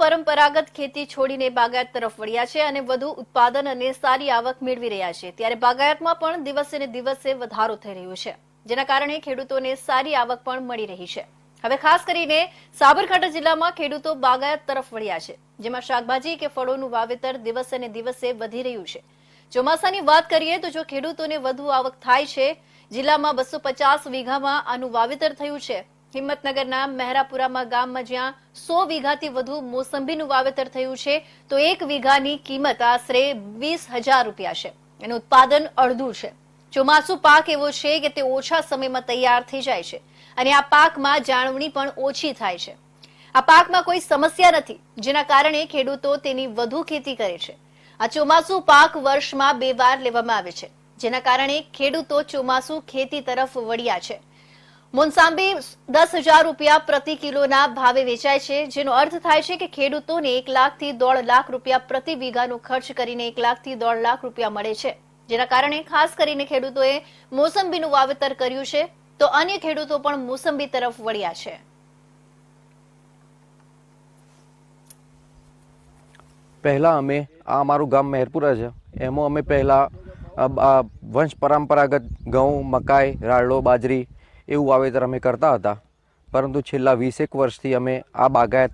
પરંપરાગત ખેતી છોડીને બાગાયત તરફ વળ્યા છે અને વધુ ઉત્પાદન અને સારી આવક મેળવી રહ્યા છે. ત્યારે બાગાયતમાં પણ દિવસે ને દિવસે વધારો થઈ રહ્યો છે, જેના કારણે ખેડૂતોને સારી આવક પણ મળી રહી છે. હવે ખાસ કરીને સાબરકાંઠા જિલ્લામાં ખેડૂતો બાગાયત તરફ વળ્યા છે, જેમાં શાકભાજી કે ફળોનું વાવેતર દિવસે ને દિવસે વધી રહ્યું છે. ચોમાસાની વાત કરીએ તો જો ખેડૂતોને વધુ આવક થાય છે, જિલ્લામાં બસો પચાસ વીઘામાં આનું વાવેતર થયું છે હિંમતનગરના મહેરાપુરામાં ગામમાં જ્યાં સો વીઘાથી વધુ મોસંબીનું વાવેતર થયું છે, તો એક વીઘાની કિંમત આશરે વીસ હજાર રૂપિયા છે. એનું ઉત્પાદન અડધું છે. ચોમાસુ પાક એવો છે કે તે ઓછા સમયમાં તૈયાર થઈ જાય છે અને આ પાકમાં જાળવણી પણ ઓછી થાય છે. આ પાકમાં કોઈ સમસ્યા નથી, જેના કારણે ખેડૂતો તેની વધુ ખેતી કરે છે. આ ચોમાસુ પાક વર્ષમાં બે વાર લેવામાં આવે છે, જેના કારણે ખેડૂતો ચોમાસુ ખેતી તરફ વળ્યા છે. મોનસાંબી દસ હજાર રૂપિયા પ્રતિ કિલોના ભાવે વેચાય છે, જેનો અર્થ થાય છે કે ખેડૂતોને એક લાખથી દોઢ લાખ રૂપિયા પ્રતિ વીઘાનો ખર્ચ કરીને એક લાખથી દોઢ લાખ રૂપિયા મળે છે. જેના કારણે ખાસ કરીને ખેડૂતોએ મોસંબીનું વાવેતર કર્યું છે, તો અન્ય ખેડૂતો પણ મોસંબી તરફ વળ્યા છે. પહેલાં અમે આ અમારું ગામ મહેરપુરા છે. એમાં અમે પહેલાં વંશ પરંપરાગત ઘઉં, મકાઈ રાળડો બાજરી એવું વાવેતર અમે કરતા હતા. પરંતુ છેલ્લા વીસેક વર્ષથી અમે આ બાગાયત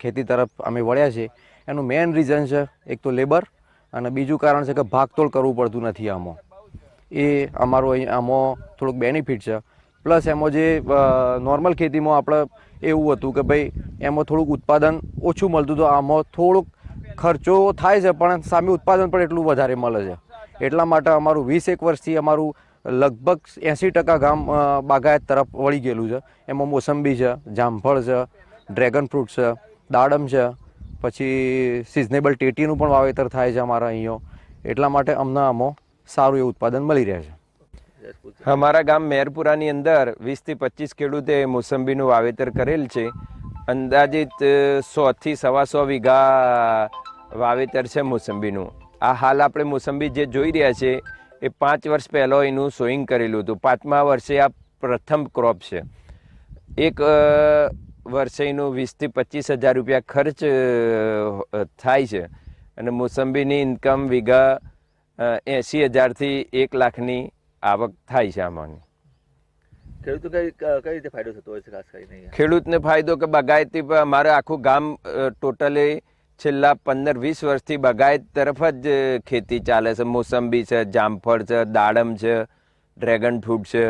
ખેતી તરફ અમે વળ્યા છે. એનું મેઇન રીઝન છે એક તો લેબર અને બીજું કારણ છે કે ભાગતોડ કરવું પડતું નથી આમાં. એ અમારો આમાં થોડુંક બેનિફિટ છે. પ્લસ એમાં જે નોર્મલ ખેતીમાં આપણે એવું હતું કે ભાઈ એમાં થોડુંક ઉત્પાદન ઓછું મળતું તો આમાં થોડુંક ખર્ચો થાય છે, પણ સામે ઉત્પાદન પણ એટલું વધારે મળે છે. એટલા માટે અમારું વીસ એક વર્ષથી અમારું લગભગ એંસી ટકા ગામ બાગાયત તરફ વળી ગયેલું છે. એમાં મોસંબી છે, જામફળ છે, ડ્રેગન ફ્રૂટ છે, દાડમ છે, પછી સિઝનેબલ ટેટીનું પણ વાવેતર થાય છે અમારા અહીંયો. એટલા માટે અમને આમાં સારું એવું ઉત્પાદન મળી રહે છે. અમારા ગામ મેરપુરાની અંદર વીસથી પચીસ ખેડૂતે મોસંબીનું વાવેતર કરેલ છે. અંદાજિત સોથી સવા સો વીઘા વાવેતર છે મોસંબીનું. આ હાલ આપણે મોસંબી જે જોઈ રહ્યા છે એ પાંચ વર્ષ પહેલાં એનું સોઈંગ કરેલું હતું. પાંચમા વર્ષે આ પ્રથમ ક્રોપ છે. એક વર્ષે એનું વીસથી પચીસ હજાર રૂપિયા ખર્ચ થાય છે. અને મોસંબીની ઇન્કમ વીઘા એંસી હજારથી એક લાખની આવક થાય છે આમાંની. ખેડૂતો કઈ કઈ રીતે ફાયદો થતો હોય છે ખાસ કરીને ખેડૂતને ફાયદો કે બાગાયતી પર અમારે આખું ગામ ટોટલી છેલ્લા પંદર વીસ વર્ષથી બગાયત તરફ જ ખેતી ચાલે છે. મોસંબી છે જામફળ છે દાડમ છે ડ્રેગન ફ્રૂટ છે.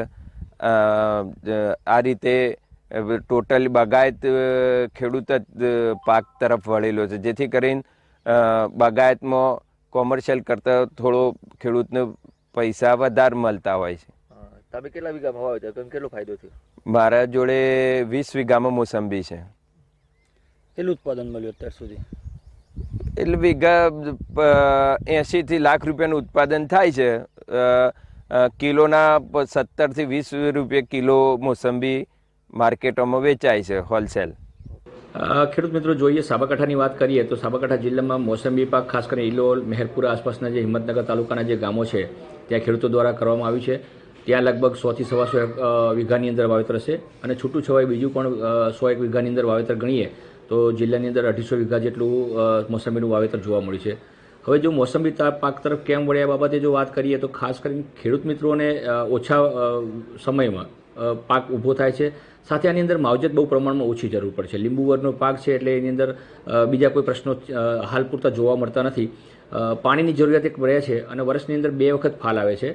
આ રીતે ટોટલી બગાયત ખેડૂત જ પાક તરફ વળેલો છે. જેથી કરીને બગાયતમાં કોમર્શિયલ કરતાં થોડો ખેડૂતને પૈસા વધારે મળતા હોય છે. તમે કેટલા વીઘામાં વાવેતર કર્યું? કેટલો ફાયદો થયો? મારા જોડે વીસ વીઘામાં મોસંબી છે. કેટલું ઉત્પાદન મળ્યું અત્યાર સુધી? એટલે વીઘા એંશીથી લાખ રૂપિયાનું ઉત્પાદન થાય છે. કિલોના સત્તરથી વીસ રૂપિયા કિલો મોસંબી માર્કેટોમાં વેચાય છે હોલસેલ. ખેડૂત મિત્રો જોઈએ સાબરકાંઠાની વાત કરીએ તો સાબરકાંઠા જિલ્લામાં મોસંબી પાક ખાસ કરીને ઇલોલ મહેરપુરા આસપાસના જે હિંમતનગર તાલુકાના જે ગામો છે ત્યાં ખેડૂતો દ્વારા કરવામાં આવ્યું છે. ત્યાં લગભગ સોથી સવા સો એક, વીઘાની અંદર વાવેતર છે અને છૂટું છવાય બીજું પણ સો એક વીઘાની અંદર વાવેતર ગણીએ તો જિલ્લાની અંદર અઢીસો વીઘા જેટલું મોસંબીનું વાવેતર જોવા મળ્યું છે. હવે જો મોસંબી પાક તરફ કેમ વળ્યા બાબતે જો વાત કરીએ તો ખાસ કરીને ખેડૂત મિત્રોને ઓછા સમયમાં પાક ઊભો થાય છે. સાથે આની અંદર માવજત બહુ પ્રમાણમાં ઓછી જરૂર પડશે લીંબુવરનો લીંબુ વરનો પાક છે એટલે એની અંદર બીજા કોઈ પ્રશ્નો હાલ પૂરતા જોવા મળતા નથી. પાણીની જરૂરિયાત એક રહે છે અને વર્ષની અંદર બે વખત ફાલ આવે છે.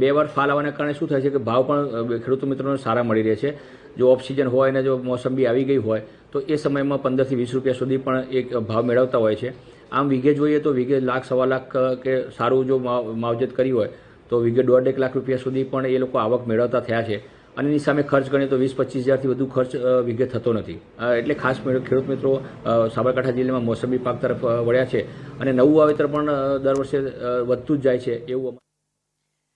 બે વાર ફાલ આવવાના કારણે શું થાય છે કે ભાવ પણ ખેડૂતો મિત્રોને સારા મળી રહે છે. જો ઓફ સિઝન હોય અને જો મોસંબી આવી ગઈ હોય, તો એ સમયમાં પંદરથી વીસ રૂપિયા સુધી પણ એક ભાવ મેળવતા હોય છે. આમ વીઘે જોઈએ તો વીઘે લાખ, સવા લાખ કે સારું જો માવ- માવજત કરી હોય, તો વીઘે દોઢ એક લાખ રૂપિયા સુધી પણ એ લોકો આવક મેળવતા થયા છે. અને એની સામે ખર્ચ ગણીએ તો વીસ, પચીસ હજારથી વધુ ખર્ચ વીઘે થતો નથી. એટલે ખાસ ખેડૂત મિત્રો સાબરકાંઠા જિલ્લામાં મોસંબી પાક તરફ વળ્યા છે. અને નવું વાવેતર પણ દર વર્ષે વધતું જ જાય છે એવું